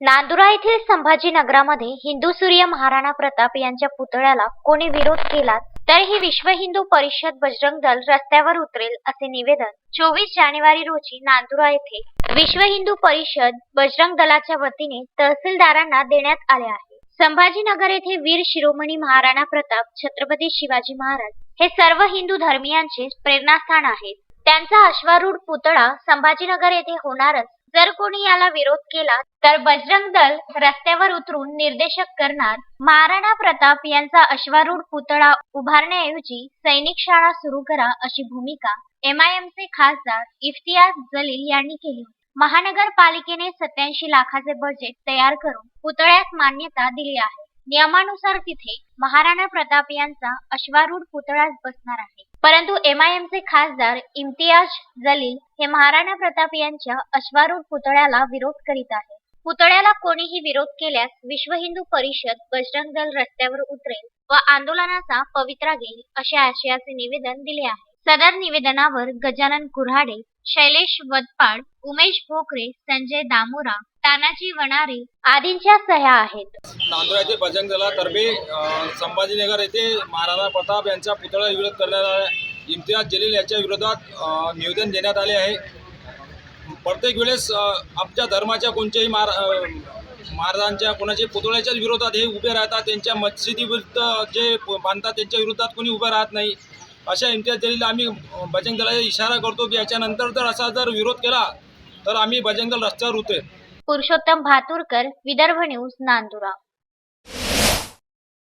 नांदुरा येथील संभाजीनगरामध्ये हिंदू सूर्य महाराणा प्रताप यांच्या पुतळ्याला कोणी विरोध केला तर ही विश्व हिंदू परिषद बजरंग दल रस्त्यावर उतरेल असे निवेदन चोवीस जानेवारी रोजी नांदुरा येथे विश्व हिंदू परिषद बजरंग दलाच्या वतीने तहसीलदारांना देण्यात आले आहे. संभाजीनगर येथे वीर शिरोमणी महाराणा प्रताप छत्रपती शिवाजी महाराज हे सर्व हिंदू धर्मियांचे प्रेरणास्थान आहेत. त्यांचा अश्वारूढ पुतळा संभाजीनगर येथे होणारच जर कोणी याला विरोध केला तर बजरंग दल रस्त्यावर उतरून निर्देशक करणार. महाराणा प्रताप यांचा अश्वारूढ पुतळा उभारण्याऐवजी सैनिक शाळा सुरू करा अशी भूमिका एमआयएमचे खासदार इफ्तियाज जलील यांनी केली होती. महानगरपालिकेने सत्याऐंशी लाखाचे बजेट तयार करून पुतळ्यास मान्यता दिली आहे. नियमानुसार तिथे महाराणा प्रताप यांचा अश्वारूढ पुतळाच बसणार आहे. परंतु एमआयएमचे खासदार इम्तियाज जलील हे महाराणा प्रताप यांच्या अश्वारूढ पुतळ्याला विरोध करीत आहे पुतळ्याला कोणीही विरोध केल्यास विश्व हिंदू परिषद बजरंग दल रस्त्यावर उतरेल व आंदोलनाचा पवित्रा घेईल अशा आशयाचे निवेदन दिले आहे. सदर निवेदनावर गजानन कुऱ्हाडे शैलेश वदपाड उमेश भोकरे संजय दामोरा तानाजी वणारे आदींच्या सह्या आहेत. नांदुरा येथे बजरंग दलातर्फे संभाजीनगर येथे महाराणा प्रताप यांचा पुतळा विरोध करण्यात आला इम्तियाज जलील याच्या विरोधात निवेदन देण्यात आले आहे. प्रत्येक वेळेस आमच्या धर्माच्या कोणत्याही महार महाराजांच्या कोणाच्या पुतळ्याच्याच विरोधात हे उभे राहतात त्यांच्या मस्जिदीविरुद्ध जे बांधतात त्यांच्या विरोधात कोणी उभं राहत नाही. अशा इम्तियाज आम्ही बजरंग दलाचा इशारा करतो की याच्यानंतर जर असा जर विरोध केला तर आम्ही बजरंग दल रस्त्यावर उतरेल. पुरुषोत्तम भातुरकर विदर्भ न्यूज नांदुरा.